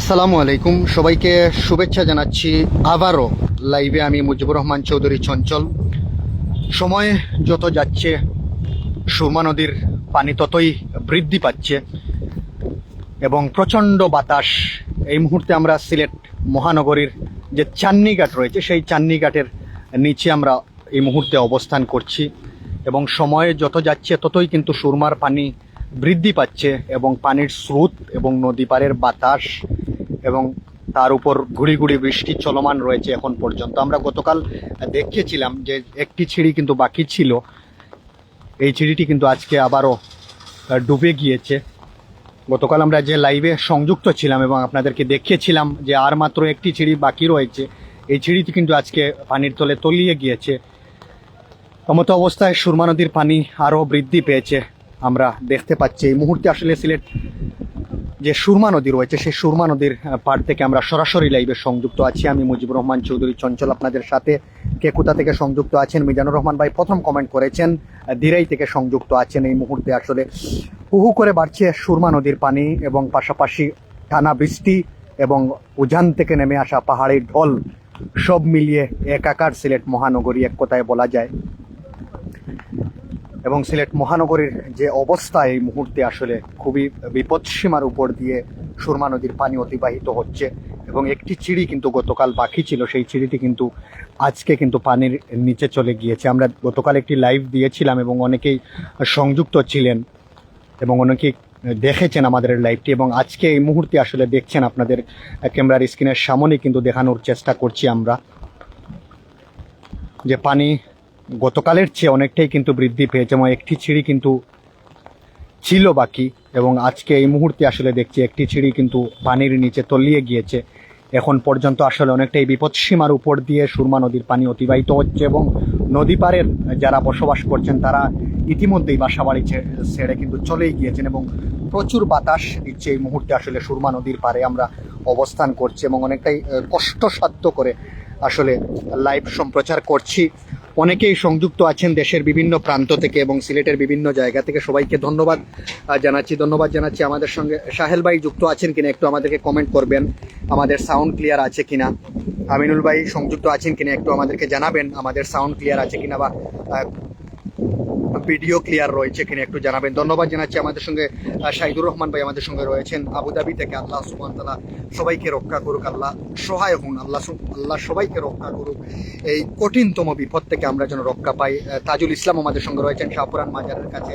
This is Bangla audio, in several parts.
আসসালামু আলাইকুম। সবাইকে শুভেচ্ছা জানাচ্ছি আবারও লাইভে আমি মুজিবুর রহমান চৌধুরী চঞ্চল। সময় যত যাচ্ছে, সুরমা নদীর পানি ততই বৃদ্ধি পাচ্ছে এবং প্রচণ্ড বাতাস। এই মুহূর্তে আমরা সিলেট মহানগরীর যে চান্নি ঘাট রয়েছে, সেই চান্নি ঘাটের নিচে আমরা এই মুহূর্তে অবস্থান করছি এবং সময়ে যত যাচ্ছে, ততই কিন্তু সুরমার পানি বৃদ্ধি পাচ্ছে এবং পানির স্রোত এবং নদী পাড়ের বাতাস এবং তার উপর ঘুড়ি ঘুড়ি বৃষ্টি চলমান রয়েছে এখন পর্যন্ত। আমরা গতকাল দেখিয়েছিলাম যে একটি ছিঁড়ি কিন্তু বাকি ছিল। এই ছিঁড়িটি কিন্তু আজকে আবারও ডুবে গিয়েছে। গতকাল আমরা যে লাইভে সংযুক্ত ছিলাম এবং আপনাদেরকে দেখিয়েছিলাম যে আর মাত্র একটি ছিঁড়ি বাকি রয়েছে, এই ছিঁড়িটি কিন্তু আজকে পানির তলে তলিয়ে গিয়েছে। এমতো অবস্থায় সুরমা নদীর পানি আরও বৃদ্ধি পেয়েছে। আমরা দেখতে পাচ্ছি এই মুহূর্তে আসলে সিলেট যে সুরমা নদী রয়েছে, সেই সুরমা নদীর পাড় থেকে আমরা সরাসরি লাইভে সংযুক্ত আছি। আমি মুজিবুর রহমান চৌধুরী চঞ্চল আপনাদের সাথে। কে কোথা থেকে সংযুক্ত আছেন মিজানুর রহমান ভাই? প্রথম কমেন্ট করেছেন দিরাই থেকে সংযুক্ত আছেন এই মুহূর্তে আসলে। হুহু করে বাড়ছে সুরমা নদীর পানি এবং পাশাপাশি টানা বৃষ্টি এবং উজান থেকে নেমে আসা পাহাড়ি ঢল সব মিলিয়ে একাকার সিলেট মহানগরী এক কথায় বলা যায়। এবং সিলেট মহানগরীর যে অবস্থা এই মুহূর্তে আসলে খুবই বিপদসীমার উপর দিয়ে সুরমা নদীর পানি অতিবাহিত হচ্ছে এবং একটি চিড়ি কিন্তু গতকাল বাকি ছিল, সেই চিড়িটি কিন্তু আজকে কিন্তু পানির নিচে চলে গিয়েছে। আমরা গতকাল একটি লাইভ দিয়েছিলাম এবং অনেকেই সংযুক্ত ছিলেন এবং অনেকেই দেখেছেন আমাদের লাইভটি এবং আজকে এই মুহূর্তে আসলে দেখছেন আপনাদের ক্যামেরার স্ক্রিনের সামনে কিন্তু দেখানোর চেষ্টা করছি আমরা যে পানি গতকালের চেয়ে অনেকটাই কিন্তু বৃদ্ধি পেয়েছে, এবং একটি ছিঁড়ি কিন্তু ছিল বাকি, এবং আজকে এই মুহূর্তে আসলে দেখছি একটি ছিঁড়ি কিন্তু পানির নিচে তলিয়ে গিয়েছে। এখন পর্যন্ত আসলে অনেকটাই বিপদসীমার উপর দিয়ে সুরমা নদীর পানি অতিবাহিত হচ্ছে, এবং নদী পাড়ের যারা বসবাস করছেন, তারা ইতিমধ্যেই বাসাবাড়ি ছেড়ে কিন্তু চলেই গিয়েছেন, এবং প্রচুর বাতাস দিচ্ছে এই মুহূর্তে আসলে সুরমা নদীর পাড়ে আমরা অবস্থান করছি, এবং অনেকটাই কষ্টসাধ্য করে আসলে লাইভ সম্প্রচার করছি। অনেকেই সংযুক্ত আছেন দেশের বিভিন্ন প্রান্ত থেকে এবং সিলেটের বিভিন্ন জায়গা থেকে। সবাইকে ধন্যবাদ জানাচ্ছি ধন্যবাদ জানাচ্ছি। আমাদের সঙ্গে সাহেল ভাই যুক্ত আছেন কিনা একটু আমাদেরকে কমেন্ট করবেন। আমাদের সাউন্ড ক্লিয়ার আছে কিনা? আমিনুল ভাই সংযুক্ত আছেন কিনা একটু আমাদেরকে জানাবেন? আমাদের সাউন্ড ক্লিয়ার আছে কিনা বা ভিডিও ক্লিয়ার রয়েছে কিনা একটু জানাবেন? ধন্যবাদ জানাচ্ছি আমাদের সঙ্গে শাহিদুর রহমান ভাই আমাদের সঙ্গে রয়েছেন। আবুধাবি থেকে আল্লাহ সুবহান তাআলা সবাইকে রক্ষা করুক, আল্লাহ সহায় হন, আল্লাহ আল্লাহ সবাইকে রক্ষা করুক। এই কঠিনতম বিপদ থেকে আমরা যেন রক্ষা পাই। তাজুল ইসলাম আমাদের সঙ্গে রয়েছেন, শাহপুরান মাজারের কাছে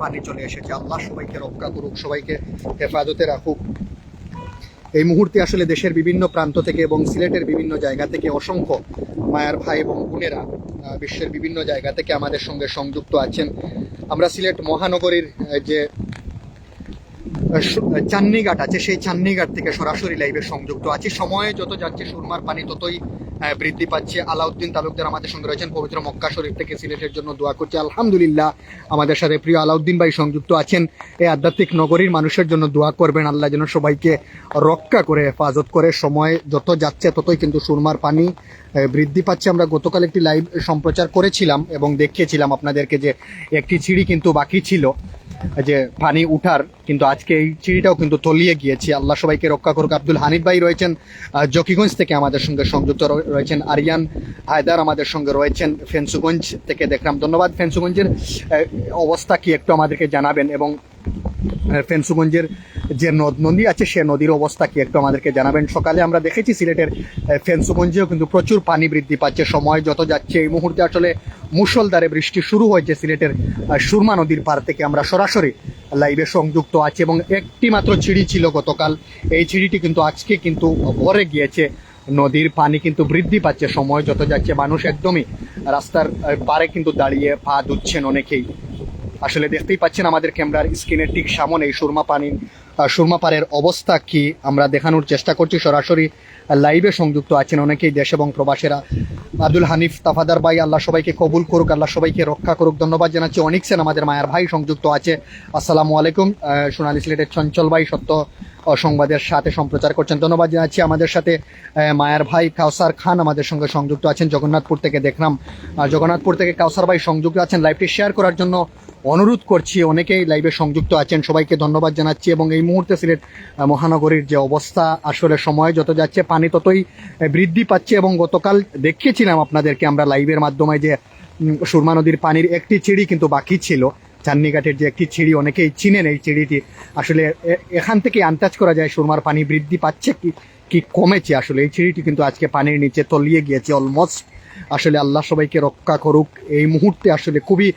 পানি চলে এসেছে। আল্লাহ সবাইকে রক্ষা করুক, সবাইকে হেফাজতে রাখুক। এই মুহূর্তে আসলে দেশের বিভিন্ন প্রান্ত থেকে এবং সিলেটের বিভিন্ন জায়গা থেকে অসংখ্য মায়ার ভাই এবং বোনেরা বিশ্বের বিভিন্ন জায়গা থেকে আমাদের সঙ্গে সংযুক্ত আছেন। আমরা সিলেট মহানগরীর যে চান্নিঘাট আছে, সেই চান্নিঘাট থেকে সরাসরি লাইভে সংযুক্ত আছি। সময়ে যত যাচ্ছে, সুরমার পানি ততই বৃদ্ধি পাচ্ছে। আলাউদ্দিন তালুকদার আমাদের সঙ্গে রয়েছেন, পবিত্র মক্কা শরীফ থেকে সিলেটের জন্য দোয়া করছে। আলহামদুলিল্লাহ, আমাদের সাথে প্রিয় আলাউদ্দিন ভাই সংযুক্ত আছেন। এই আধ্যাত্মিক নগরীর মানুষের জন্য দোয়া করবেন। আল্লাহ যেন সবাইকে রক্ষা করে, হেফাজত করে। সময় যত যাচ্ছে, ততই কিন্তু সুরমার পানি বৃদ্ধি পাচ্ছে। আমরা গতকাল একটি লাইভ সম্প্রচার করেছিলাম এবং দেখিয়েছিলাম আপনাদেরকে যে একটি ছিঁড়ি কিন্তু বাকি ছিল। যে পানি উঠার, কিন্তু আজকে এই চিড়িটাও কিন্তু তলিয়ে গিয়েছে। আল্লাহ সবাইকে রক্ষা করুক। আব্দুল হানিফ ভাই রয়েছেন জকিগঞ্জ থেকে আমাদের সঙ্গে সংযুক্ত রয়ে- রয়েছেন। আরিয়ান হায়দার আমাদের সঙ্গে রয়েছেন ফেন্সুগঞ্জ থেকে। দেখলাম, ধন্যবাদ ফেন্সুগঞ্জের অবস্থা কি একটু আমাদেরকে জানাবেন এবং ফেন্সুগঞ্জের যে নদ নদী আছে, সে নদীর অবস্থা কি একটু আমাদেরকে জানাবেন? সকালে আমরা দেখেছি সিলেটের ফেন্সুগঞ্জেও কিন্তু প্রচুর পানি বৃদ্ধি পাচ্ছে, সময় যত যাচ্ছে। এই মুহূর্তে আসলে মুষলধারে বৃষ্টি শুরু হয়েছে সিলেটের সুরমা নদীর পার থেকে। আমরা সরাসরি লাইভে সংযুক্ত আছি এবং একটি মাত্র ছিঁড়ি ছিল গতকাল। এই ছিঁড়িটি কিন্তু আজকে কিন্তু ভরে গিয়েছে। নদীর পানি কিন্তু বৃদ্ধি পাচ্ছে, সময় যত যাচ্ছে, মানুষ একদমই রাস্তার পারে কিন্তু দাঁড়িয়ে পা ধুচ্ছেন অনেকেই। আসলে দেখতেই পাচ্ছেন আমাদের ক্যামেরার স্ক্রিনের ঠিক সামনে এই সুরমা পানির সুরমা পাড়ের অবস্থা কি আমরা দেখানোর চেষ্টা করছি। সরাসরি লাইভে সংযুক্ত আছেন অনেকেই দেশ এবং প্রবাসীরা। আব্দুল হানিফ, তাফাদার ভাই, আল্লাহ সবাইকে কবুল করুক, আল্লাহ সবাইকে রক্ষা করুক। ধন্যবাদ জানাচ্ছি। অনেক সেন আমাদের মায়ের ভাই সংযুক্ত আছে। আসসালামু আলাইকুম। সোনালি সিলেটের চঞ্চল ভাই সত্য সংবাদের সাথে সম্প্রচার করছেন। ধন্যবাদ জানাচ্ছি আমাদের সাথে মায়ের ভাই কাউসার খান আমাদের সঙ্গে সংযুক্ত আছেন। জগন্নাথপুর থেকে দেখলাম। জগন্নাথপুর থেকে কাউসার ভাই সংযুক্ত আছেন। লাইভটি শেয়ার করার জন্য অনুরোধ করছি, অনেকেই লাইভে সংযুক্ত আছেন, সবাইকে ধন্যবাদ জানাচ্ছি এবং এই মুহূর্তে সিলেট মহানগরীর যে অবস্থা, আসলে সময় যত যাচ্ছে, পানি ততই বৃদ্ধি পাচ্ছে এবং গতকাল দেখিয়েছিলাম আপনাদেরকে আমরা লাইভের মাধ্যমে যে সুরমা নদীর পানির একটি চিড়ি কিন্তু বাকি ছিল। চান্নিঘাটের যে একটি চিড়ি অনেকেই চিনেন এই চিড়িটি আসলে এখান থেকে আন্দাজ করা যায় সুরমার পানি বৃদ্ধি পাচ্ছে কি কি কমেছে আসলে। এই চিড়িটি কিন্তু আজকে পানির নিচে তলিয়ে গিয়েছে অলমোস্ট আসলে আল্লাহ সবাইকে রক্ষা করুক। এই মুহূর্তে আসলে খুবই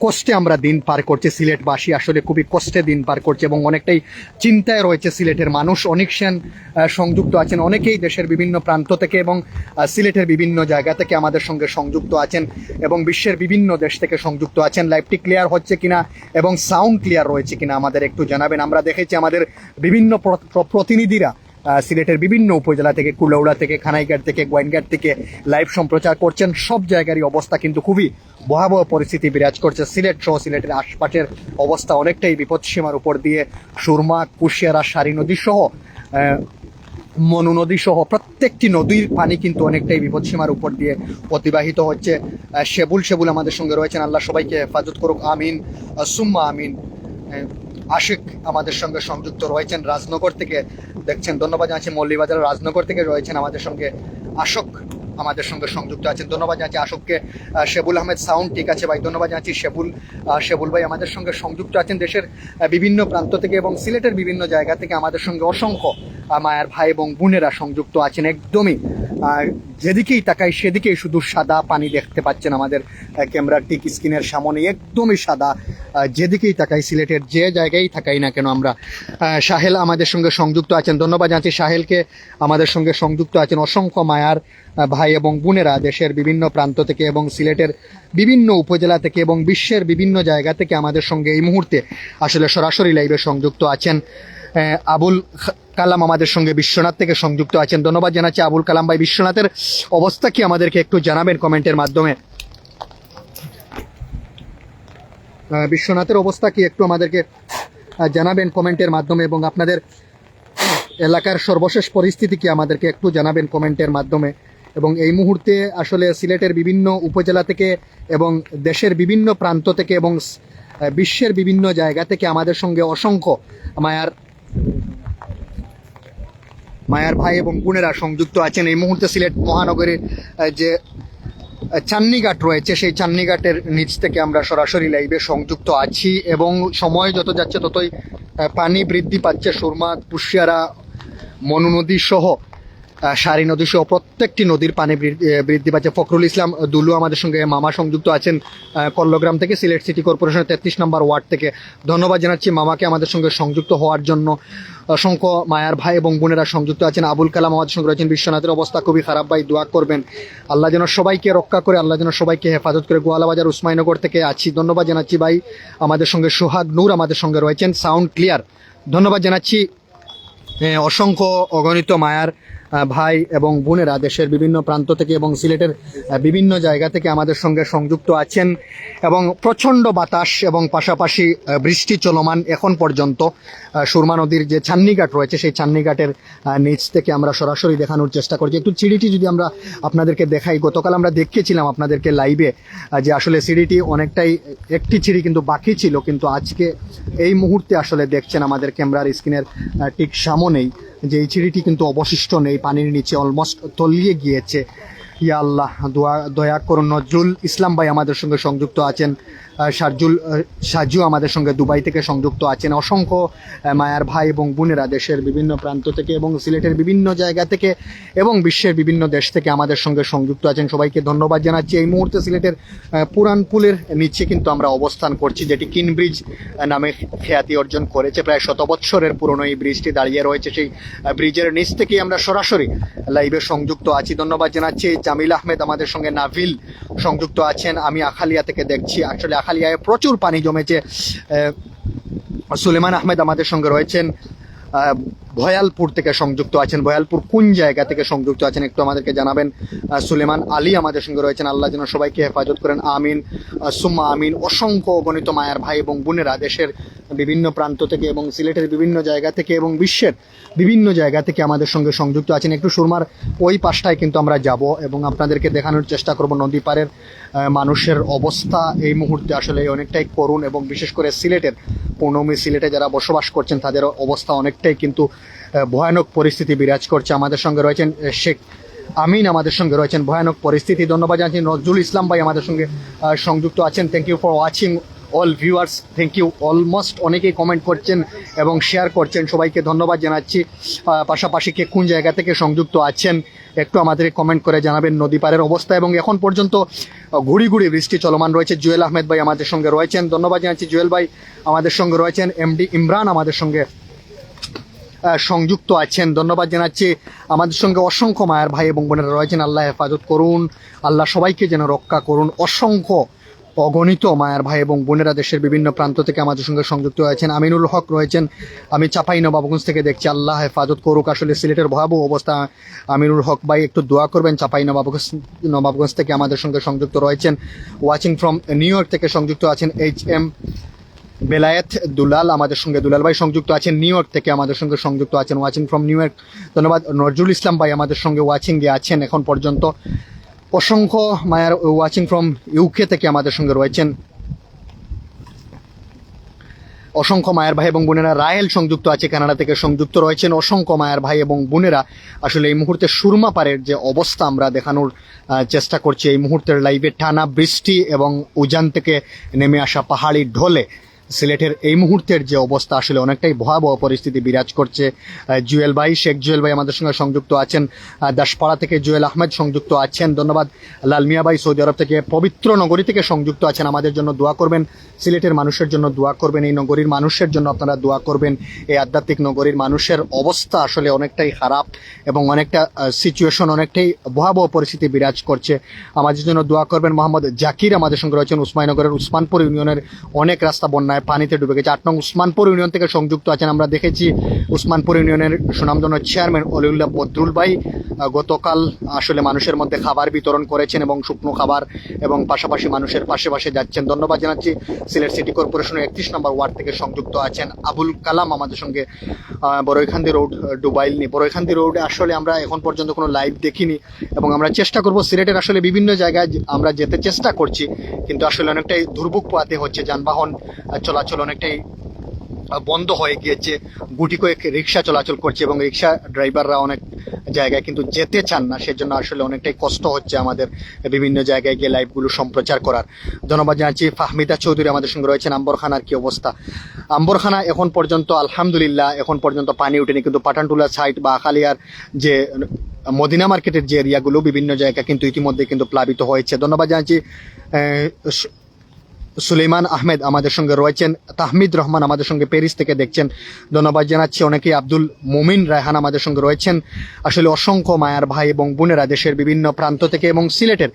কষ্টে আমরা দিন পার করছি। সিলেটবাসী আসলে খুবই কষ্টে দিন পার করছে এবং অনেকটাই চিন্তায় রয়েছে সিলেটের মানুষ। অনেক সেন সংযুক্ত আছেন। অনেকেই দেশের বিভিন্ন প্রান্ত থেকে এবং সিলেটের বিভিন্ন জায়গা থেকে আমাদের সঙ্গে সংযুক্ত আছেন এবং বিশ্বের বিভিন্ন দেশ থেকে সংযুক্ত আছেন। লাইভটি ক্লিয়ার হচ্ছে কিনা এবং সাউন্ড ক্লিয়ার রয়েছে কিনা আমাদের একটু জানাবেন। আমরা দেখেছি আমাদের বিভিন্ন প্র- প্র- প্রতিনিধিরা সিলেটের বিভিন্ন উপজেলা থেকে কুলৌড়া থেকে খানাইঘাট থেকে গোয়াইনঘাট থেকে লাইভ সম্প্রচার করছেন। সব জায়গারই অবস্থা কিন্তু খুবই ভয়াবহ পরিস্থিতি বিরাজ করছে। সিলেট সহ সিলেটের আশপাশের অবস্থা অনেকটাই বিপদসীমার উপর দিয়ে সুরমা কুশিয়ারা সারি নদী সহ মনু নদী সহ প্রত্যেকটি নদীর পানি কিন্তু অনেকটাই বিপদসীমার উপর দিয়ে অতিবাহিত হচ্ছে। আহ, সেবুল সেবুল আমাদের সঙ্গে রয়েছেন। আল্লাহ সবাইকে হেফাজত করুক। আমিন। সুম্মা আমিন। আশিক আমাদের সঙ্গে সংযুক্ত রয়েছেন রাজনগর থেকে। দেখছেন, ধন্যবাদ জানাচ্ছি মল্লিবাজার রাজনগর থেকে রয়েছেন আমাদের সঙ্গে আশোক, আমাদের সঙ্গে সংযুক্ত আছেন। ধন্যবাদ জানাচ্ছি আশোককে। শেবুল আহমেদ সাউন্ড ঠিক আছে ভাই, ধন্যবাদ জানাচ্ছি শেবুল। শেবুল ভাই আমাদের সঙ্গে সংযুক্ত আছেন দেশের বিভিন্ন প্রান্ত থেকে এবং সিলেটের বিভিন্ন জায়গা থেকে আমাদের সঙ্গে অসংখ্য মায়ের ভাই এবং বোনেরা সংযুক্ত আছেন একদমই। যেদিকেই তাকাই সেদিকেই শুধু সাদা পানি দেখতে পাচ্ছেন আমাদের ক্যামেরার টিক স্ক্রিনের সামনে একদমই সাদা। যেদিকেই তাকাই সিলেটের যে জায়গায় থাকাই না কেন আমরা সাহেল আমাদের সঙ্গে সংযুক্ত আছেন। ধন্যবাদ জানাচ্ছি সাহেলকে। আমাদের সঙ্গে সংযুক্ত আছেন অসংখ্য মায়ার ভাই এবং বোনেরা দেশের বিভিন্ন প্রান্ত থেকে এবং সিলেটের বিভিন্ন উপজেলা থেকে এবং বিশ্বের বিভিন্ন জায়গা থেকে আমাদের সঙ্গে এই মুহূর্তে আসলে সরাসরি লাইভে সংযুক্ত আছেন আবুল কালাম আমাদের সঙ্গে বিশ্বনাথ থেকে সংযুক্ত আছেন। ধন্যবাদ জানাচ্ছি আবুল কালাম ভাই। বিশ্বনাথের অবস্থা কি আমাদেরকে একটু জানাবেন কমেন্টের মাধ্যমে? বিশ্বনাথের অবস্থা কি একটু আমাদেরকে জানাবেন কমেন্টের মাধ্যমে এবং আপনাদের এলাকার সর্বশেষ পরিস্থিতি কি আমাদেরকে একটু জানাবেন কমেন্টের মাধ্যমে। এবং এই মুহূর্তে আসলে সিলেটের বিভিন্ন উপজেলা থেকে এবং দেশের বিভিন্ন প্রান্ত থেকে এবং বিশ্বের বিভিন্ন জায়গা থেকে আমাদের সঙ্গে অসংখ্য মায়ার মায়ার ভাই এবং বোনেরা সংযুক্ত আছেন। এই মুহূর্তে সিলেট মহানগরের যে চান্নিঘাট রয়েছে, সেই চান্নিঘাটের নিচ থেকে আমরা সরাসরি লাইভে সংযুক্ত আছি এবং সময় যত যাচ্ছে ততই পানি বৃদ্ধি পাচ্ছে। সুরমা পুষিয়ারা মনু নদী সহ সারি নদী সহ প্রত্যেকটি নদীর পানি বৃদ্ধি পাচ্ছে। ফখরুল ইসলাম দুলু আমাদের সঙ্গে, মামা সংযুক্ত আছেন কল্লগ্রাম থেকে, সিলেট সিটি কর্পোরেশনের তেত্রিশ নম্বর ওয়ার্ড থেকে। ধন্যবাদ জানাচ্ছি মামাকে আমাদের সঙ্গে সংযুক্ত হওয়ার জন্য। অসংখ্য মায়ার ভাই এবং বোনেরা সংযুক্ত আছেন। আবুল কালাম আমাদের সঙ্গে রয়েছেন। বিশ্বনাথের অবস্থা খুবই খারাপ, ভাই, দোয়া করবেন। আল্লাহ যেন সবাইকে রক্ষা করে, আল্লাহ যেন সবাইকে হেফাজত করে। গোয়ালাবাজার, উসমাইনগর থেকে আছি। ধন্যবাদ জানাচ্ছি, ভাই, আমাদের সঙ্গে সোহাগ নূর আমাদের সঙ্গে রয়েছেন। Sound clear. ধন্যবাদ জানাচ্ছি অসংখ্য অগণিত মায়ার ভাই এবং বোনেরা দেশের বিভিন্ন প্রান্ত থেকে এবং সিলেটের বিভিন্ন জায়গা থেকে আমাদের সঙ্গে সংযুক্ত আছেন এবং প্রচণ্ড বাতাস এবং পাশাপাশি বৃষ্টি চলমান এখন পর্যন্ত। সুরমা নদীর যে চান্নিঘাট রয়েছে সেই চান্নিঘাটের আহ, নিচ থেকে আমরা সরাসরি দেখানোর চেষ্টা করছি। একটু সিঁড়িটি যদি আমরা আপনাদেরকে দেখাই গতকাল আমরা দেখিয়েছিলাম আপনাদেরকে লাইভে যে আসলে সিঁড়িটি অনেকটাই একটি সিঁড়ি কিন্তু বাকি ছিল কিন্তু আজকে এই মুহূর্তে আসলে দেখছেন আমাদের ক্যামেরার স্ক্রিনের ঠিক সামনেই। যে এই চিড়িটি কিন্তু অবশিষ্ট নেই, পানির নিচে অলমোস্ট তলিয়ে গিয়েছে। ইয়া আল্লাহ, দোয়া, দয়া করুন নজরুল ইসলাম ভাই আমাদের সঙ্গে সংযুক্ত আছেন। আহ, সাজু আমাদের সঙ্গে দুবাই থেকে সংযুক্ত আছেন। অসংখ্য মায়ার ভাই এবং বোনেরা দেশের বিভিন্ন প্রান্ত থেকে এবং সিলেটের বিভিন্ন জায়গা থেকে এবং বিশ্বের বিভিন্ন দেশ থেকে আমাদের সঙ্গে সংযুক্ত আছেন। সবাইকে ধন্যবাদ জানাচ্ছি। এই মুহূর্তে সিলেটের পুরান পুলের নিচে কিন্তু আমরা অবস্থান করছি যেটি কিনব্রিজ নামে খ্যাতি অর্জন করেছে। প্রায় শত বৎসরের পুরনো এই ব্রিজটি দাঁড়িয়ে রয়েছে। সেই ব্রিজের নিচ থেকে আমরা সরাসরি লাইভে সংযুক্ত আছি। ধন্যবাদ জানাচ্ছি। জামিল আহমেদ আমাদের সঙ্গে নাভিল সংযুক্ত আছেন। আমি আখালিয়া থেকে দেখছি। আসলে আখালিয়ায় প্রচুর পানি জমেছে। সুলেমান আহমেদ আমাদের সঙ্গে রয়েছেন। ভয়ালপুর থেকে সংযুক্ত আছেন। ভয়ালপুর কোন জায়গা থেকে সংযুক্ত আছেন একটু আমাদেরকে জানাবেন। সুলেমান আলী আমাদের সঙ্গে রয়েছেন। আল্লাহ যেন সবাইকে হেফাজত করেন। আমিন। সুম্মা আমিন। অসংখ্য গণিত মায়ার ভাই এবং বোনেরা দেশের বিভিন্ন প্রান্ত থেকে এবং সিলেটের বিভিন্ন জায়গা থেকে এবং বিশ্বের বিভিন্ন জায়গা থেকে আমাদের সঙ্গে সংযুক্ত আছেন। একটু সুরমার ওই পাশটায় কিন্তু আমরা যাব এবং আপনাদেরকে দেখানোর চেষ্টা করব নদী পাড়ের মানুষের অবস্থা। এই মুহূর্তে আসলে অনেকটাই করুণ এবং বিশেষ করে সিলেটের, পৌনমি সিলেটে যারা বসবাস করছেন তাদের অবস্থা অনেকটাই কিন্তু ভয়ানক পরিস্থিতি বিরাজ করছে আমাদের সঙ্গে রয়েছেন শেখ আমিন আমাদের সঙ্গে রয়েছেন। ভয়ানক পরিস্থিতি। ধন্যবাদ জানাচ্ছি নজরুল ইসলাম ভাই আমাদের সঙ্গে সংযুক্ত আছেন। Thank you for watching all viewers thank you almost অনেকেই কমেন্ট করছেন এবং শেয়ার করছেন। সবাইকে ধন্যবাদ জানাচ্ছি। পাশাপাশি কে কোন জায়গা থেকে সংযুক্ত আছেন, একটু আমাদের কমেন্ট করে জানাবেন নদী পাড়ের অবস্থা। এবং এখন পর্যন্ত ঘুড়ি ঘুড়ি বৃষ্টি চলমান রয়েছে। জুয়েল আহমেদ ভাই আমাদের সঙ্গে রয়েছেন। ধন্যবাদ জানাচ্ছি জুয়েল ভাই আমাদের সঙ্গে রয়েছেন। এমডি ইমরান আমাদের সঙ্গে সংযুক্ত আছেন। ধন্যবাদ জানাচ্ছি আমাদের সঙ্গে অসংখ্য মায়ের ভাই এবং বোনেরা রয়েছেন। আল্লাহ হেফাজত করুন। আল্লাহ সবাইকে যেন রক্ষা করুন। অসংখ্য অগণিত মায়ের ভাই এবং বোনেরা দেশের বিভিন্ন প্রান্ত থেকে আমাদের সঙ্গে সংযুক্ত হয়েছেন আমিনুল হক রয়েছেন। আমি চাপাই নবাবগঞ্জ থেকে দেখছি। আল্লাহ হেফাজত করুক। আসলে সিলেটের ভয়াবহ অবস্থা। আমিনুল হক ভাই, একটু দোয়া করবেন। চাপাই নবাবগঞ্জ নবাবগঞ্জ থেকে আমাদের সঙ্গে সংযুক্ত রয়েছেন। ওয়াচিং ফ্রম নিউ ইয়র্ক থেকে সংযুক্ত আছেন এইচ এম বেলায়েত দুলাল আমাদের সঙ্গে। দুলাল ভাই সংযুক্ত আছেন নিউ ইয়র্ক থেকে আমাদের সঙ্গে সংযুক্ত আছেন, ওয়াচিং ফ্রম নিউ ইয়র্ক। ধন্যবাদ। নজরুল ইসলাম ভাই আমাদের সঙ্গে ওয়াচিং এ আছেন এখন পর্যন্ত। অসংখ্য মায়ার ওয়াচিং ফ্রম ইউকে থেকে আমাদের সঙ্গে রয়েছেন। অসংখ্য মায়ের ভাই এবং বোনেরা, রায়েল সংযুক্ত আছে, কানাডা থেকে সংযুক্ত রয়েছেন। অসংখ্য মায়ের ভাই এবং বোনেরা, আসলে এই মুহূর্তে সুরমা পাড়ের যে অবস্থা আমরা দেখানোর চেষ্টা করছি। এই মুহূর্তের লাইভে টানা বৃষ্টি এবং উজান থেকে নেমে আসা পাহাড়ি ঢলে। সিলেটের এই মুহূর্তের যে অবস্থা, আসলে অনেকটাই ভয়াবহ পরিস্থিতি বিরাজ করছে। জুয়েল ভাই, শেখ জুয়েল ভাই আমাদের সঙ্গে সংযুক্ত আছেন। দাসপাড়া থেকে জুয়েল আহমেদ সংযুক্ত আছেন। ধন্যবাদ। লালমিয়া ভাই, সৌদি আরব থেকে পবিত্র নগরী থেকে সংযুক্ত আছেন। আমাদের জন্য দোয়া করবেন। সিলেটের মানুষের জন্য দোয়া করবেন। এই নগরীর মানুষের জন্য আপনারা দোয়া করবেন। এই আধ্যাত্মিক নগরীর মানুষের অবস্থা আসলে অনেকটাই খারাপ এবং অনেকটা সিচুয়েশন অনেকটাই ভয়াবহ পরিস্থিতি বিরাজ করছে। আমাদের জন্য দোয়া করবেন মোহাম্মদ জাকির। আমাদের সঙ্গে রয়েছেন উসমাননগরের উসমানপুর ইউনিয়নের অনেক রাস্তা বন্যায় পানিতে ডুবে গেছে। আট নং উসমানপুর ইউনিয়ন থেকে সংযুক্ত আছেন। আমরা দেখেছি উসমানপুর ইউনিয়নের সুনামধন্য চেয়ারম্যান অলিউল্লাহ বদরুল ভাই গতকাল আসলে মানুষের মধ্যে খাবার বিতরণ করেছেন এবং শুকনো খাবার এবং পাশাপাশি মানুষের পাশে পাশে যাচ্ছেন। ধন্যবাদ জানাচ্ছি সিলেট সিটি কর্পোরেশনের একত্রিশ নম্বর ওয়ার্ড থেকে সংযুক্ত আছেন আবুল কালাম। আমাদের সঙ্গে বড়ইখান্দি রোড ডুবাইল নি বড়ইখান্দি রোডে আসলে আমরা এখন পর্যন্ত কোনো লাইভ দেখিনি এবং আমরা চেষ্টা করব সিলেটের আসলে বিভিন্ন জায়গায় আমরা যেতে চেষ্টা করছি, কিন্তু আসলে অনেকটাই দুর্ভোগ পোয়াতে হচ্ছে যানবাহন চলাচল অনেকটাই বন্ধ হয়ে গিয়েছে। গুটি কয়েক রিক্সা চলাচল করছে এবং রিক্সা ড্রাইভাররা অনেক জায়গায় কিন্তু যেতে চান না, সেজন্য আসলে অনেকটাই কষ্ট হচ্ছে আমাদের বিভিন্ন জায়গায় গিয়ে লাইভগুলো সম্প্রচার করার। ধন্যবাদ জানাচ্ছি, ফাহমিদা চৌধুরী আমাদের সঙ্গে রয়েছেন, আম্বরখানার কি অবস্থা? আম্বরখানা এখন পর্যন্ত, আলহামদুলিল্লাহ, এখন পর্যন্ত পানি উঠেনি, কিন্তু পাটানটুলা সাইড বা আখালিয়ার যে, মদিনা মার্কেটের যে এরিয়াগুলো বিভিন্ন জায়গা কিন্তু ইতিমধ্যে কিন্তু প্লাবিত হয়েছে। ধন্যবাদ জানাচ্ছি সুলেমান আহমেদ আমাদের সঙ্গে রয়েছেন, তাহমিদ রহমান আমাদের সঙ্গে প্যারিস থেকে দেখছেন। ধন্যবাদ জানাচ্ছি, অনেকেই আব্দুল মুমিন রায়হান আমাদের সঙ্গে রয়েছেন। আসলে অসংখ্য মায়ার ভাই এবং বোনেরা দেশের বিভিন্ন প্রান্ত থেকে এবং সিলেটের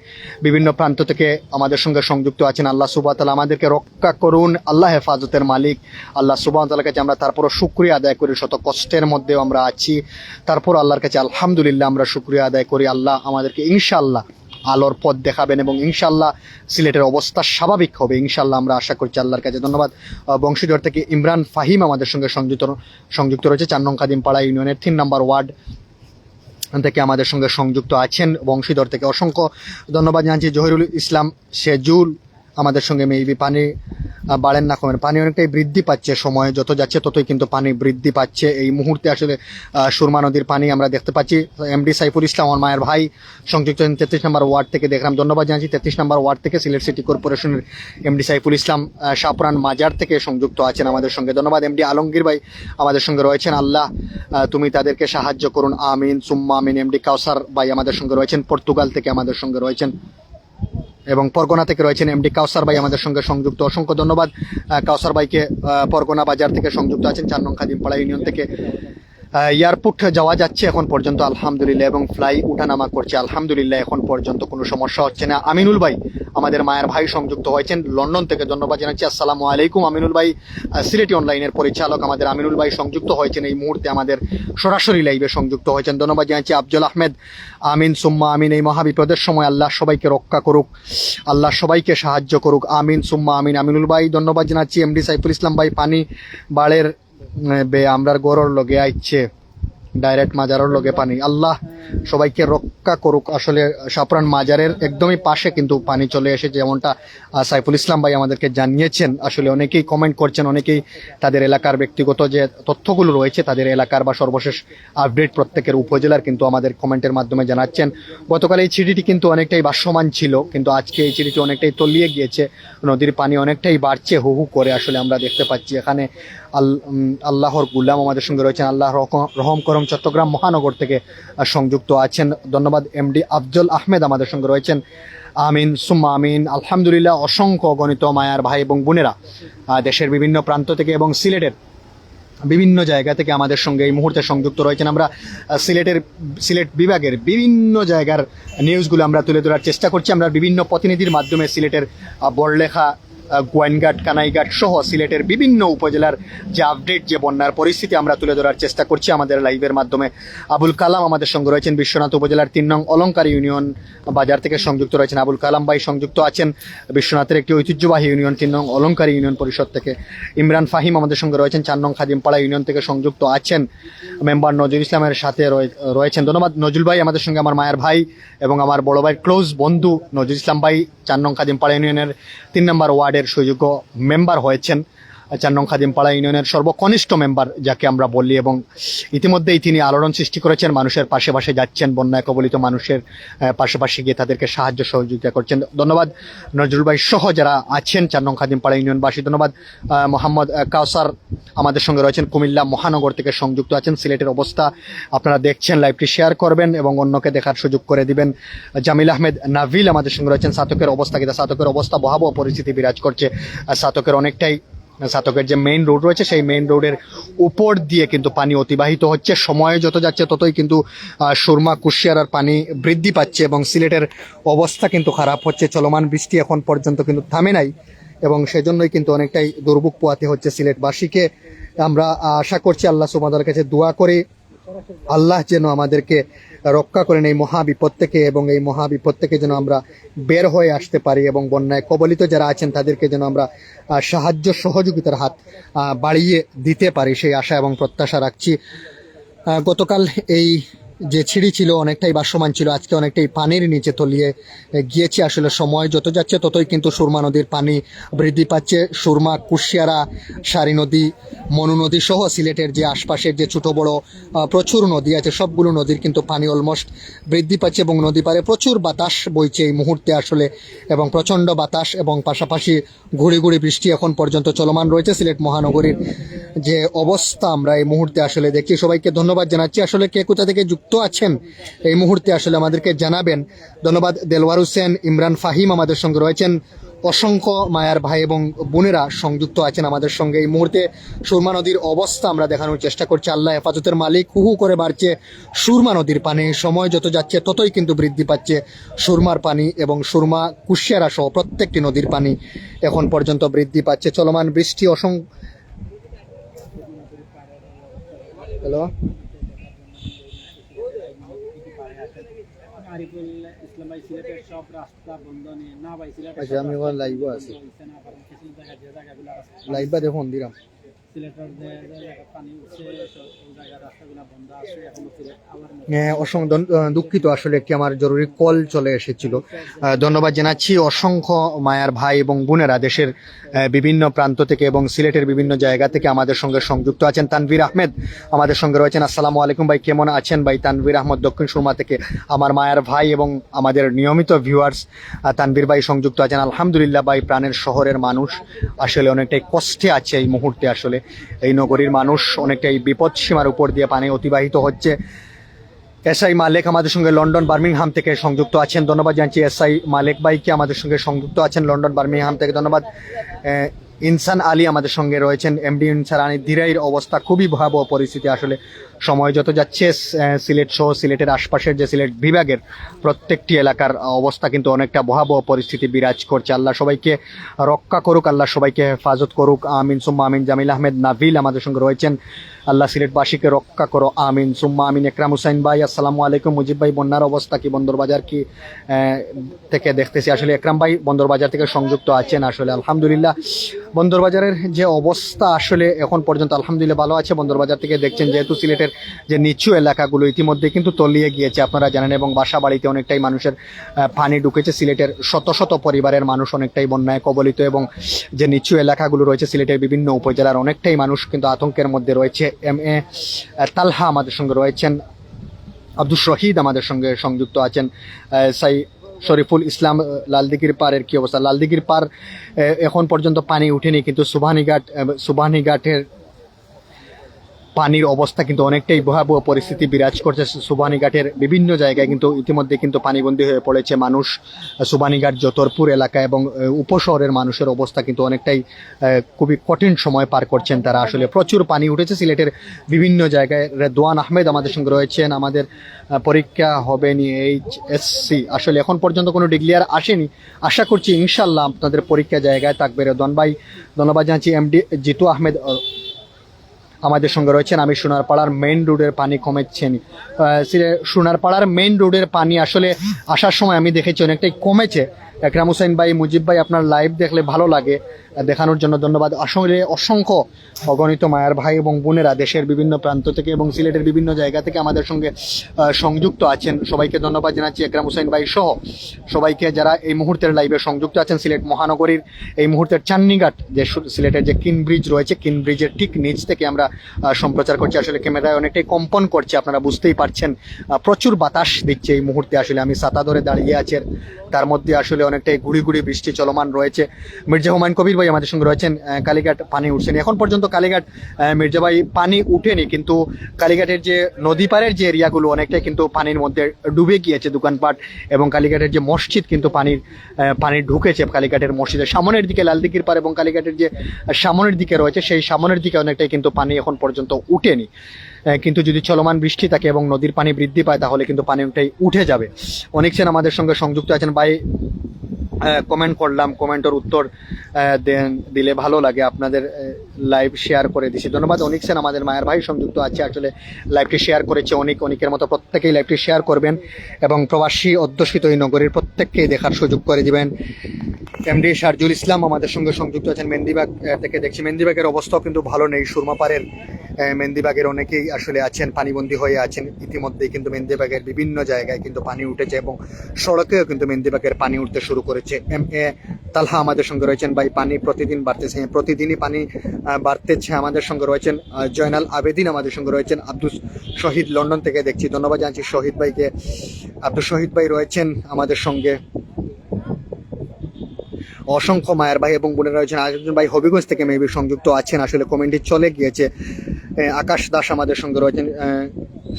বিভিন্ন প্রান্ত থেকে আমাদের সঙ্গে সংযুক্ত আছেন। আল্লাহ সুবাহ তালা আমাদেরকে রক্ষা করুন, আল্লাহ হেফাজতের মালিক, আল্লাহ সুবাহ তালার কাছে আমরা তারপরও শুক্রিয়া আদায় করি, শত কষ্টের মধ্যেও আমরা আছি। তারপর আল্লাহর কাছে আলহামদুলিল্লাহ আমরা শুক্রিয়া আদায় করি। আল্লাহ আমাদেরকে ইনশাআল্লাহ আলোর পথ দেখাবেন এবং ইনশাল্লাহ সিলেটের অবস্থা স্বাভাবিক হবে। ইনশাল্লাহ আমরা আশা করছি আল্লাহর কাছে ধন্যবাদ। বংশীধর থেকে ইমরান ফাহিম আমাদের সঙ্গে সংযুক্ত সংযুক্ত রয়েছে। চার নং কাদিমপাড়া ইউনিয়নের তিন নম্বর ওয়ার্ড থেকে আমাদের সঙ্গে সংযুক্ত আছেন বংশীধর থেকে। অসংখ্য ধন্যবাদ জানাচ্ছি। জহিরুল ইসলাম সেজুল আমাদের সঙ্গে মেইবি পানি বাড়েন না কমেন। পানি অনেকটাই বৃদ্ধি পাচ্ছে, সময় যত যাচ্ছে ততই কিন্তু পানি বৃদ্ধি পাচ্ছে। এই মুহূর্তে আসলে সুরমা নদীর পানি আমরা দেখতে পাচ্ছি। এমডি সাইফুল ইসলাম, আমার মায়ের ভাই, সংযুক্ত তেত্রিশ নম্বর ওয়ার্ড থেকে। দেখলাম, ধন্যবাদ জানাচ্ছি। তেত্রিশ নম্বর ওয়ার্ড থেকে সিলেট সিটি কর্পোরেশনের এমডি সাইফুল ইসলাম শাহপুরান মাজার থেকে সংযুক্ত আছেন আমাদের সঙ্গে। ধন্যবাদ এমডি আলমগীর ভাই, আমাদের সঙ্গে রয়েছেন। আল্লাহ তুমি তাদেরকে সাহায্য করুন। আমিন, সুম্মা আমিন। এমডি কাউসার ভাই আমাদের সঙ্গে রয়েছেন। পর্তুগাল থেকে আমাদের সঙ্গে রয়েছেন। এবং পরগনা থেকে রয়েছেন এমডি কাউসার ভাই আমাদের সঙ্গে সংযুক্ত। অসংখ্য ধন্যবাদ কাউসার ভাইকে পরগনা বাজার থেকে সংযুক্ত আছেন চার নং খাদিমপাড়া ইউনিয়ন থেকে। এয়ারপোর্ট যাওয়া যাচ্ছে এখন পর্যন্ত, আলহামদুলিল্লাহ, এবং ফ্লাই উঠানামা করছে। আলহামদুলিল্লাহ, এখন পর্যন্ত কোনো সমস্যা হচ্ছে না। আমিনুল ভাই, আমাদের মায়ের ভাই সংযুক্ত হয়েছেন লন্ডন থেকে। ধন্যবাদ জানাচ্ছি। আসসালামু আলাইকুম, আমিনুল ভাই। সিলেটি অনলাইনের পরিচালক আমাদের আমিনুল ভাই সংযুক্ত হয়েছেন। এই মুহূর্তে আমাদের সরাসরি লাইভে সংযুক্ত হয়েছেন। ধন্যবাদ জানাচ্ছি আফজল আহমেদ। আমিন, সুম্মা, আমিন, এই মহাবিপদের সময় আল্লাহ সবাইকে রক্ষা করুক, আল্লাহ সবাইকে সাহায্য করুক। আমিন, সুম্মা, আমিন, আমিনুল ভাই। ধন্যবাদ জানাচ্ছি এমডি সাইফুল ইসলাম ভাই, পানি বাড়ের বে, আমরার গরর লগে আইছে ডাইরেক্ট মাজারের লগে পানি। আল্লাহ সবাইকে রক্ষা করুক। আসলে সাপরান মাজারের একদমই পাশে কিন্তু পানি চলে এসে যেমনটা সাইফুল ইসলাম ভাই আমাদেরকে জানিয়েছেন। আসলে অনেকেই কমেন্ট করছেন, অনেকেই তাদের এলাকার ব্যক্তিগত যে তথ্যগুলো রয়েছে, তাদের এলাকার বা সর্বশেষ আপডেট প্রত্যেকের উপজেলার কিন্তু আমাদের কমেন্টের মাধ্যমে জানাচ্ছেন। গতকাল এই চিঠিটি কিন্তু অনেকটাই ভাসমান ছিল, কিন্তু আজকে এই চিঠিটি অনেকটাই তলিয়ে গিয়েছে। নদীর পানি অনেকটাই বাড়ছে, হু হু করে আসলে আমরা দেখতে পাচ্ছি। এখানে আল্লাহর গুলাম আমাদের সঙ্গে রয়েছেন। আল্লাহ রহম- করম চট্টগ্রাম মহানগর থেকে সংযুক্ত আছেন। ধন্যবাদ, এমডি আফজল আহমেদ আমাদের সঙ্গে রয়েছেন। আমিন, সুম্মা আমিন। আলহামদুলিল্লাহ, অসংখ্য গণিত মায়ার ভাই এবং বোনেরা দেশের বিভিন্ন প্রান্ত থেকে এবং সিলেটের বিভিন্ন জায়গা থেকে আমাদের সঙ্গে এই মুহূর্তে সংযুক্ত রয়েছেন। আমরা সিলেটের, সিলেট বিভাগের বিভিন্ন জায়গার নিউজগুলো আমরা তুলে ধরার চেষ্টা করছি। আমরা বিভিন্ন প্রতিনিধির মাধ্যমে সিলেটের বড়লেখা গোয়াইনঘাট কানাইঘাট সহ সিলেটের বিভিন্ন উপজেলার যে আপডেট যে বন্যার পরিস্থিতি আমরা তুলে ধরার চেষ্টা করছি আমাদের লাইভের মাধ্যমে। আবুল কালাম আমাদের সঙ্গে রয়েছেন বিশ্বনাথ উপজেলার তিন নং অলঙ্কার ইউনিয়ন বাজার থেকে সংযুক্ত রয়েছেন আবুল কালাম ভাই, সংযুক্ত আছেন বিশ্বনাথের একটি ঐতিহ্যবাহী ইউনিয়ন, তিন নং অলঙ্কার ইউনিয়ন পরিষদ থেকে। ইমরান ফাহিম আমাদের সঙ্গে রয়েছেন, চার নং খাদিমপাড়া ইউনিয়ন থেকে সংযুক্ত আছেন। মেম্বার নজরুল ইসলামের সাথে রয়ে- রয়েছেন ধন্যবাদ। নজরুল ভাই আমাদের সঙ্গে আমার মায়ের ভাই এবং আমার বড় ভাই ক্লোজ বন্ধু নজরুল ইসলাম ভাই, চার নং খাদিমপাড়া ইউনিয়নের তিন নম্বর ওয়ার্ডের সুযোগ্য মেম্বার হয়েছেন চার নং খাদিমপাড়া ইউনিয়নের সর্বকনিষ্ঠ মেম্বার যাকে আমরা বলি এবং ইতিমধ্যেই তিনি আলোড়ন সৃষ্টি করেছেন মানুষের পাশে পাশে যাচ্ছেন বন্যায় কবলিত মানুষের আহ, পাশে পাশে গিয়ে তাদেরকে সাহায্য সহযোগিতা করছেন। ধন্যবাদ নজরুল ভাই সহ যারা আছেন চার নং খাদিমপাড়া ইউনিয়নবাসী ধন্যবাদ মোহাম্মদ কাউসার আমাদের সঙ্গে রয়েছেন কুমিল্লা মহানগর থেকে সংযুক্ত আছেন সিলেটের অবস্থা আপনারা দেখছেন লাইভটি শেয়ার করবেন এবং অন্যকে দেখার সুযোগ করে দিবেন। জামিল আহমেদ নাভিল আমাদের সঙ্গে রয়েছেন সাতকের অবস্থা কিন্তু সাতকের অবস্থা ভয়াবহ পরিস্থিতি বিরাজ করছে। সাতকের অনেকটাই সাতকের যে মেইন রোড রয়েছে, সেই মেইন রোডের উপর দিয়ে কিন্তু পানি অতিবাহিত হচ্ছে। সময় যত যাচ্ছে, ততই কিন্তু সুরমা কুশিয়ারার পানি বৃদ্ধি পাচ্ছে এবং সিলেটের অবস্থা কিন্তু খারাপ হচ্ছে। চলমান বৃষ্টি এখন পর্যন্ত কিন্তু থামে নাই এবং সেজন্যই কিন্তু অনেকটাই দুর্ভোগ পোয়াতে হচ্ছে সিলেটবাসীকে। আমরা আশা করছি আল্লাহ সুমাদার কাছে দোয়া করি, আল্লাহ যেন আমাদেরকে রক্ষা করেন এই মহাবিপদ থেকে এবং এই মহাবিপদ থেকে যেন আমরা বের হয়ে আসতে পারি এবং বন্যায় কবলিত যারা আছেন তাদেরকে যেন আমরা সাহায্য সহযোগিতার হাত বাড়িয়ে দিতে পারি সেই আশা এবং প্রত্যাশা রাখছি। গতকাল এই যে ছিঁড়ি ছিল, অনেকটাই বাসমান ছিল। আজকে অনেকটাই পানির নিচে তলিয়ে গিয়েছে আসলে সময়। যত যাচ্ছে ততই কিন্তু সুরমা নদীর পানি বৃদ্ধি পাচ্ছে। সুরমা, কুশিয়ারা, সারি নদী, মনু নদী সহ সিলেটের যে আশপাশের যে ছোট বড় প্রচুর নদী আছে, সবগুলো নদীর কিন্তু পানি অলমোস্ট বৃদ্ধি পাচ্ছে এবং নদী পারে প্রচুর বাতাস বইছে এই মুহূর্তে আসলে এবং প্রচণ্ড বাতাস এবং পাশাপাশি ঘুরি ঘুরি বৃষ্টি এখন পর্যন্ত চলমান রয়েছে। সিলেট মহানগরীর যে অবস্থা আমরা এই মুহূর্তে আসলে দেখছি। সবাইকে ধন্যবাদ জানাচ্ছি। আসলে কে কোথা থেকে যুক্ত আছেন, এই মুহূর্তে আসলে আমাদেরকে জানাবেন ধন্যবাদ দেলওয়ার হোসেন, ইমরান ফাহিম আমাদের সঙ্গে রয়েছেন, অসংখ্য মায়ার ভাই এবং বোনেরা সংযুক্ত আছেন আমাদের সঙ্গে। এই মুহূর্তে সুরমা নদীর অবস্থা আমরা দেখানোর চেষ্টা করছি। আল্লাহ হেফাজতের মালিক হু হু করে বাড়ছে সুরমা নদীর পানি। সময় যত যাচ্ছে ততই কিন্তু বৃদ্ধি পাচ্ছে সুরমার পানি এবং সুরমা কুশিয়ারা সহ প্রত্যেকটি নদীর পানি এখন পর্যন্ত বৃদ্ধি পাচ্ছে। চলমান বৃষ্টি অসং হ্যালো আরিফুল ইসলাম ভাই সিলেটের সব রাস্তা বন্ধ নিয়ে। না ভাই সিলেটের আচ্ছা, আমি লাইভ আছি। রাস্তা দেখুন দিলাম। হ্যাঁ, অসংখ্য দুঃখিত। আসলে একটি আমার জরুরি কল চলে এসেছিল। ধন্যবাদ জানাচ্ছি অসংখ্য মায়ার ভাই এবং বোনেরা দেশের বিভিন্ন প্রান্ত থেকে এবং সিলেটের বিভিন্ন জায়গা থেকে আমাদের সঙ্গে সংযুক্ত আছেন তানভীর আহমেদ। আমাদের সঙ্গে রয়েছেন আসসালামু আলাইকুম ভাই কেমন আছেন ভাই? তানভীর আহমদ দক্ষিণ সুরমা থেকে আমার মায়ার ভাই এবং আমাদের নিয়মিত ভিউয়ার্স তানভীর ভাই সংযুক্ত আছেন। আলহামদুলিল্লাহ ভাই প্রাণের শহরের মানুষ আসলে অনেকটাই কষ্টে আছে এই মুহূর্তে আসলে। এই নগরীর মানুষ অনেকটাই বিপদ সীমার উপর দিয়ে পানি অতিবাহিত হচ্ছে। এসআই মালিক আমাদের সঙ্গে লন্ডন, বার্মিংহাম থেকে সংযুক্ত আছেন। ধন্যবাদ জানছি এসআই মালিক বাইকে আমাদের সঙ্গে সংযুক্ত আছেন লন্ডন, বার্মিংহাম থেকে। ধন্যবাদ। ইনসান আলী আমাদের সঙ্গে রয়েছেন এমডি ইনসান আলী। ধীরাইয়ের অবস্থা খুবই ভয়াবহ পরিস্থিতি আসলে। সময় যত যাচ্ছে সিলেট সহ সিলেটের আশপাশের যে সিলেট বিভাগের প্রত্যেকটি এলাকার অবস্থা কিন্তু অনেকটা ভয়াবহ পরিস্থিতি বিরাজ করছে। আল্লাহ সবাইকে রক্ষা করুক, আল্লাহ সবাইকে হেফাজত করুক। আমিন, সুম্মা আমিন। জামিল আহমেদ, নাভিল আমাদের সঙ্গে রয়েছেন। আল্লাহ সিলেটবাসীকে রক্ষা করো, আমিন। সুম্মা আমিন, একরাম হুসাইন ভাই, আসসালামু আলাইকুম। মুজিব ভাই, বন্যার অবস্থা কি? বন্দরবাজার কি থেকে দেখতেছি। আসলে একরাম ভাই বন্দরবাজার থেকে সংযুক্ত আছেন আসলে, আলহামদুলিল্লাহ। বন্দরবাজারের যে অবস্থা আসলে এখন পর্যন্ত আলহামদুলিল্লাহ ভালো আছে। বন্দরবাজার থেকে দেখছেন যেহেতু সিলেটের যে নিচু এলাকাগুলো ইতিমধ্যে কিন্তু তলিয়ে গিয়েছে, আপনারা জানেন, এবং বাসা বাড়িতে অনেকটাই মানুষের পানি ঢুকেছে। সিলেটের শত শত পরিবারের মানুষ অনেকটাই বন্যায় কবলিত, এবং যে নিচু এলাকাগুলো রয়েছে, সিলেটের বিভিন্ন উপজেলার অনেকটাই মানুষ কিন্তু আতঙ্কের মধ্যে রয়েছে। এম এ তালহা আমাদের সঙ্গে রয়েছেন আব্দুল শহীদ আমাদের সঙ্গে সংযুক্ত আছেন সাই শরীফুল ইসলাম লালদিগির পাড়ের কি অবস্থা? লালদিগির পাড় এখন পর্যন্ত পানি উঠেনি, কিন্তু সুবাহানিঘাট সুবাহানিঘাটের পানির অবস্থা কিন্তু অনেকটাই ভয়াবহ পরিস্থিতি বিরাজ করছে সুবানীঘাটের বিভিন্ন জায়গায়। কিন্তু ইতিমধ্যে কিন্তু পানিবন্দী হয়ে পড়েছে মানুষ। সুবানীঘাট যতরপুর এলাকা এবং উপশহরের মানুষের অবস্থা কিন্তু অনেকটাই খুবই কঠিন সময় পার করছেন তারা। আসলে প্রচুর পানি উঠেছে সিলেটের বিভিন্ন জায়গায়। রেদওয়ান আহমেদ আমাদের সঙ্গে রয়েছেন। আমাদের পরীক্ষা হবে নি এইচ এসসি আসলে এখন পর্যন্ত কোনো ডিগ্লিয়ার আসেনি। আশা করছি ইনশাল্লাহ আপনাদের পরীক্ষা জায়গায় থাকবে। রেদওয়ান ভাই ধন্যবাদ জানাচ্ছি। এমডি জিতু আহমেদ আহ, আমাদের সঙ্গে রয়েছেন, আমি সোনারপাড়ার মেইন রোডের পানি কমেছেন। সোনারপাড়ার মেইন রোডের পানি আসলে আসার সময় আমি দেখেছি অনেকটাই কমেছে। একরাম হোসেন ভাই, মুজিব ভাই, আপনার লাইভ দেখলে ভালো লাগে। দেখানোর জন্য ধন্যবাদ। আসলে অসংখ্য অগণিত মায়ের ভাই এবং বোনেরা দেশের বিভিন্ন প্রান্ত থেকে এবং সিলেটের বিভিন্ন জায়গা থেকে আমাদের সঙ্গে সংযুক্ত আছেন। সবাইকে ধন্যবাদ জানাচ্ছি একরাম হোসেন ভাই সহ। সবাইকে যারা এই মুহূর্তের লাইভে সংযুক্ত আছেন, সিলেট মহানগরীর এই মুহূর্তের চান্নিঘাট যে সিলেটের যে কিন ব্রিজ রয়েছে কিন ব্রিজের ঠিক নিচ থেকে আমরা সম্প্রচার করছি। আসলে ক্যামেরায় অনেকটাই কম্পন করছে, আপনারা বুঝতেই পারছেন। প্রচুর বাতাস দিচ্ছে এই মুহূর্তে। আসলে আমি সাতা ধরে দাঁড়িয়ে আছে তার মধ্যে আসলে অনেকটাই গুড়ি গুড়ি বৃষ্টি চলমান রয়েছে। মির্জা হুমায়ুন কবির ভাই আমাদের সঙ্গে রয়েছেন কালীঘাট পানি উঠছেন। এখন পর্যন্ত কালীঘাট আহ, মির্জা ভাই পানি উঠেনি কিন্তু কালীঘাটের যে নদী পাড়ের যে এরিয়াগুলো অনেকটাই কিন্তু পানির মধ্যে ডুবে গিয়েছে দোকানপাট এবং কালীঘাটের যে মসজিদ কিন্তু পানির পানি ঢুকেছে কালীঘাটের মসজিদের সামনের দিকে লালদিঘির পার এবং কালীঘাটের যে সামনের দিকে রয়েছে সেই সামনের দিকে অনেকটাই কিন্তু পানি এখন পর্যন্ত উঠেনি। কিন্তু যদি চলমান বৃষ্টি থাকে এবং নদীর পানি বৃদ্ধি পায়, তাহলে কিন্তু পানি ওটাই উঠে যাবে। অনেকজন আমাদের সঙ্গে সংযুক্ত আছেন ভাই। কমেন্ট করলাম কমেন্টের উত্তর দেন, দিলে ভালো লাগে। আপনাদের লাইভ শেয়ার করে দিছি। ধন্যবাদ। অনেক সেন আমাদের মায়ের ভাই সংযুক্ত আছে, আসলে লাইভটি শেয়ার করেছে অনেক, অনেকের মতো প্রত্যেকেই লাইভটি শেয়ার করবেন। এবং প্রবাসী অধ্যুষিত এই নগরীর প্রত্যেককেই দেখার সুযোগ করে দিবেন। এমডি শারজুল ইসলাম আমাদের সঙ্গে সংযুক্ত আছেন। মেন্দিবাগ থেকে দেখছি। মেন্দিবাগের অবস্থাও কিন্তু ভালো নেই। সুরমাপাড়ের মেন্দিবাগের অনেকেই আসলে আছেন পানিবন্দী হয়ে আছেন। ইতিমধ্যেই কিন্তু মেন্দিবাগের বিভিন্ন জায়গায় কিন্তু পানি উঠেছে এবং সড়কেও কিন্তু মেন্দিবাগের পানি উঠতে শুরু করেছে। এম এ তালহা আমাদের সঙ্গে রয়েছেন। ভাই পানি প্রতিদিন বাড়তেছে। হ্যাঁ, প্রতিদিনই পানি বাড়তেছে আমাদের সঙ্গে রয়েছেন জয়নাল আবেদিন আমাদের সঙ্গে রয়েছেন আব্দুল শহীদ লন্ডন থেকে দেখছি। ধন্যবাদ জানছি শহীদ ভাইকে। আব্দুল শহীদ ভাই রয়েছেন আমাদের সঙ্গে। অসংখ্য মায়ের ভাই এবং বোনেরা রয়েছেন। আরেকজন ভাই হবিগঞ্জ থেকে মেবি সংযুক্ত আছেন। আসলে কমেন্টে চলে গিয়েছে। আকাশ দাস আমাদের সঙ্গে রয়েছেন।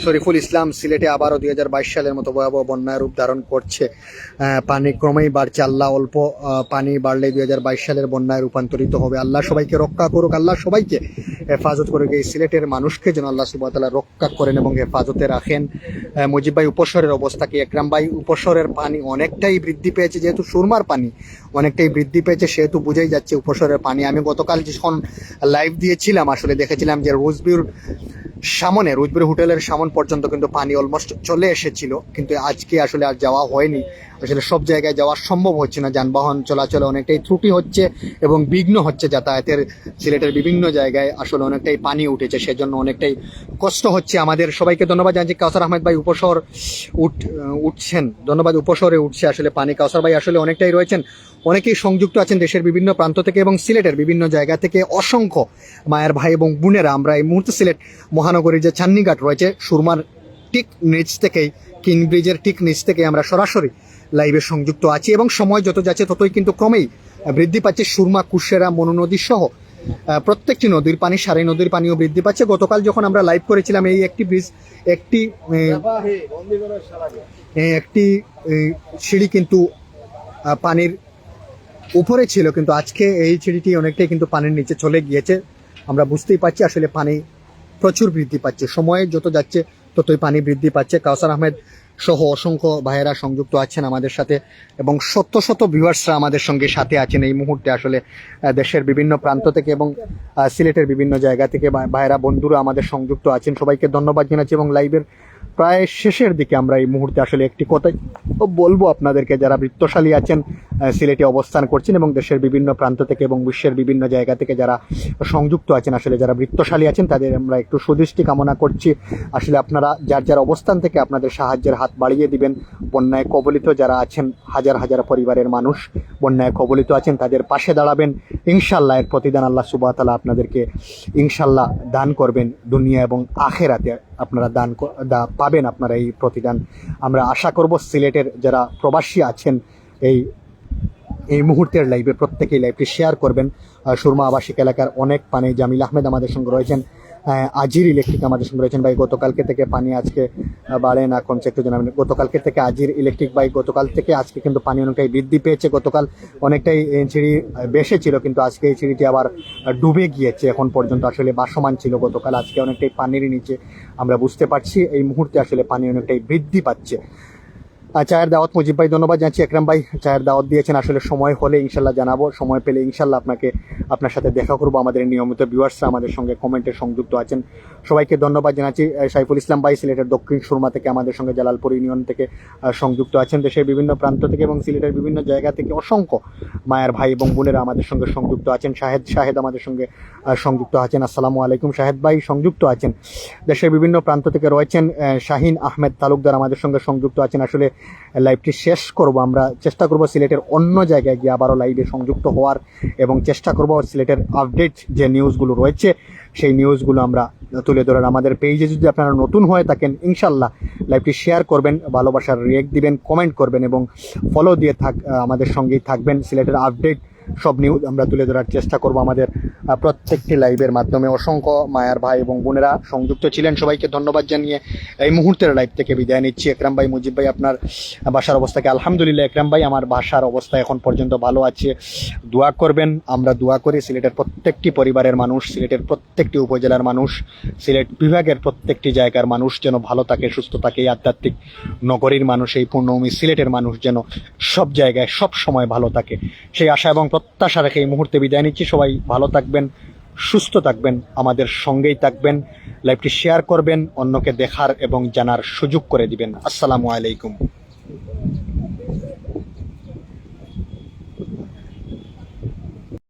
শরীফুল ইসলাম সিলেটে আবারও দুই হাজার বাইশ সালের মতো ভয়াবহ বন্যার রূপ ধারণ করছে। পানি ক্রমেই বাড়ছে। আল্লাহ অল্প পানি বাড়লে দুই হাজার বাইশ সালের বন্যায় রূপান্তরিত হবে। আল্লাহ সবাইকে রক্ষা করুক। আল্লাহ সবাইকে হেফাজত করুক। এই সিলেটের মানুষকে যেন আল্লাহ সুবাহতাল্লাহ রক্ষা করেন এবং হেফাজতে রাখেন। মুজিব ভাই, উপসরের অবস্থা কি? একরাম ভাই, উপসরের পানি অনেকটাই বৃদ্ধি পেয়েছে, যেহেতু সুরমার পানি অনেকটাই বৃদ্ধি পেয়েছে, সেহেতু বুঝেই যাচ্ছে উপসরের পানি। আমি গতকাল যখন লাইভ দিয়েছিলাম, আসলে দেখেছিলাম যে রোজবির সামনে, রোজবির হোটেলের সামন পর্যন্ত কিন্তু পানি অলমোস্ট চলে এসেছিল, কিন্তু আজকে আসলে আর যাওয়া হয়নি। আসলে সব জায়গায় যাওয়া সম্ভব হচ্ছে না, যানবাহন চলাচলে অনেকটাই ত্রুটি হচ্ছে এবং বিঘ্ন হচ্ছে, যাতায়াতের, সিলেটের বিভিন্ন জায়গায় আসলে অনেকটাই পানি উঠেছে, সেজন্য অনেকটাই কষ্ট হচ্ছে আমাদের। সবাইকে ধন্যবাদ জানাচ্ছি, কাউসার আহমেদ ভাই উপশহর উঠ, উঠছেন। ধন্যবাদ উপশহরে উঠছে আসলে পানি। কাউসার ভাই আসলে অনেকটাই রয়েছেন। অনেকেই সংযুক্ত আছেন দেশের বিভিন্ন প্রান্ত থেকে এবং সিলেটের বিভিন্ন জায়গা থেকে অসংখ্য মায়ের ভাই এবং বোনেরা আমরা এই মুহূর্তে সিলেট মহানগরীর যে চান্নিঘাট রয়েছে সুরমার ঠিক নিচ থেকেই কিং ব্রিজের ঠিক নিচ থেকে আমরা সরাসরি লাইভে সংযুক্ত আছি এবং সময় যত যাচ্ছে ততই কিন্তু ক্রমেই বৃদ্ধি পাচ্ছে। সুরমা কুশেরা মনু নদী সহ প্রত্যেকটি নদীর পানি সারি নদীর পানিও বৃদ্ধি পাচ্ছে। গতকাল যখন আমরা লাইভ করেছিলাম এই একটি ব্রিজ একটি একটি সিঁড়ি কিন্তু পানির উপরে ছিল, কিন্তু আজকে এই সিঁড়িটি অনেকটাই কিন্তু পানির নিচে চলে গিয়েছে। আমরা বুঝতেই পারছি, আসলে পানি প্রচুর বৃদ্ধি পাচ্ছে। সময় যত যাচ্ছে, ততই পানি বৃদ্ধি পাচ্ছে। কাউসার আহমেদ সহ অসংখ্য ভাইয়েরা সংযুক্ত আছেন আমাদের সাথে এবং শত শত ভিউয়ার্সরা আমাদের সঙ্গে সাথে আছেন এই মুহূর্তে আসলে দেশের বিভিন্ন প্রান্ত থেকে এবং সিলেটের বিভিন্ন জায়গা থেকে ভাইয়েরা, বন্ধুরা আমাদের সংযুক্ত আছেন। সবাইকে ধন্যবাদ জানাচ্ছি এবং লাইভের প্রায় শেষের দিকে আমরা এই মুহূর্তে আসলে একটি কথাই বলব আপনাদেরকে। যারা বৃত্তশালী আছেন সিলেটে অবস্থান করছেন এবং দেশের বিভিন্ন প্রান্ত থেকে এবং বিশ্বের বিভিন্ন জায়গা থেকে যারা সংযুক্ত আছেন, আসলে যারা বৃত্তশালী আছেন, তাদের আমরা একটু সুদৃষ্টি কামনা করছি। আসলে আপনারা যার যার অবস্থান থেকে আপনাদের সাহায্যের হাত বাড়িয়ে দিবেন। বন্যায় কবলিত যারা আছেন, হাজার হাজার পরিবারের মানুষ বন্যায় কবলিত আছেন, তাদের পাশে দাঁড়াবেন। ইনশাল্লাহ এর প্রতিদান আল্লাহ সুবাহতালা আপনাদেরকে ইনশাল্লাহ দান করবেন দুনিয়া এবং আখেরাতে। আপনারা দান পাবেন আপনারা এই প্রতিদান। আমরা আশা করব সিলেটের যারা প্রবাসী আছেন, এই এই মুহূর্তের লাইভে প্রত্যেকেই লাইভটি শেয়ার করবেন। সুরমা আবাসিক এলাকার অনেক পানি। জামিল আহমেদ আমাদের সঙ্গে রয়েছেন। আজির ইলেকট্রিক আমাদের সঙ্গে রয়েছেন ভাই। গতকালকে থেকে পানি আজকে বাড়ে না কমছে একটু জানাবেন। গতকালকে থেকে আজির ইলেকট্রিক বাইক গতকাল থেকে আজকে কিন্তু পানি অনেকটাই বৃদ্ধি পেয়েছে। গতকাল অনেকটাই সিঁড়ি বেশি ছিল কিন্তু আজকে এই সিঁড়িটি আবার ডুবে গিয়েছে। এখন পর্যন্ত আসলে বাসমান ছিল। গতকাল আজকে অনেকটাই পানির নিচে আমরা বুঝতে পারছি। এই মুহূর্তে আসলে পানি অনেকটাই বৃদ্ধি পাচ্ছে। চায়ের দাওয়াত মুজিব ভাই, ধন্যবাদ জানাচ্ছি। একরাম ভাই, চায়ের দাওয়াত দিয়েছেন। আসলে সময় হলে ইনশাল্লাহ জানাব। সময় পেলে ইনশাল্লাহ আপনাকে, আপনার সাথে দেখা করব। আমাদের নিয়মিত ভিউয়ার্সরা আমাদের সঙ্গে কমেন্টে সংযুক্ত আছেন। সবাইকে ধন্যবাদ জানাচ্ছি। সাইফুল ইসলাম ভাই, সিলেটের দক্ষিণ সুরমা থেকে আমাদের সঙ্গে জালালপুর ইউনিয়ন থেকে সংযুক্ত আছেন। দেশের বিভিন্ন প্রান্ত থেকে এবং সিলেটের বিভিন্ন জায়গা থেকে অসংখ্য মায়ের ভাই এবং বোনেরা আমাদের সঙ্গে সংযুক্ত আছেন। শাহেদ শাহেদ আমাদের সঙ্গে সংযুক্ত আছেন। আসসালামু আলাইকুম, শাহেদ ভাই, সংযুক্ত আছেন। দেশের বিভিন্ন প্রান্ত থেকে রয়েছেন শাহিন আহমেদ তালুকদার আমাদের সঙ্গে সংযুক্ত আছেন। আসলে লাইভটি শেষ করব। আমরা চেষ্টা করব সিলেটের অন্য জায়গায় গিয়ে আবারও লাইভে সংযুক্ত হওয়ার এবং চেষ্টা করব সিলেটের আপডেট যে নিউজগুলো রয়েছে, সেই নিউজগুলো আমরা তুলে ধরার। আমাদের পেজে যদি আপনারা নতুন হয়ে থাকেন, ইনশাল্লাহ লাইভটি শেয়ার করবেন, ভালোবাসার রিয়েক্ট দিবেন কমেন্ট করবেন এবং ফলো দিয়ে থাক আমাদের সঙ্গেই থাকবেন। সিলেটের আপডেট সব নিউজ আমরা তুলে ধরার চেষ্টা করব আমাদের প্রত্যেকটি লাইভের মাধ্যমে। অসংখ্য মায়ার ভাই এবং বোনেরা সংযুক্ত ছিলেন। সবাইকে ধন্যবাদ জানিয়ে এই মুহূর্তের লাইভ থেকে বিদায় নিচ্ছি। একরাম ভাই, মুজিব ভাই, আপনার বাসার অবস্থাকে আলহামদুলিল্লাহ, একরাম ভাই, আমার বাসার অবস্থা এখন পর্যন্ত ভালো আছে। দোয়া করবেন, আমরা দোয়া করি সিলেটের প্রত্যেকটি পরিবারের মানুষ, সিলেটের প্রত্যেকটি উপজেলার মানুষ, সিলেট বিভাগের প্রত্যেকটি জায়গার মানুষ যেন ভালো থাকে, সুস্থ থাকে। এই আধ্যাত্মিক নগরীর মানুষ, এই পূর্ণভূমি সিলেটের মানুষ যেন সব জায়গায় সব সময় ভালো থাকে। সেই আশা এবং প্রত্যাশা রেখে এই মুহূর্তে বিদায় নিচ্ছি। সবাই ভালো থাকবেন, সুস্থ থাকবেন, আমাদের সঙ্গেই থাকবেন, লাইভটি শেয়ার করবেন, অন্যকে দেখার এবং জানার সুযোগ করে দিবেন। আসসালামু আলাইকুম।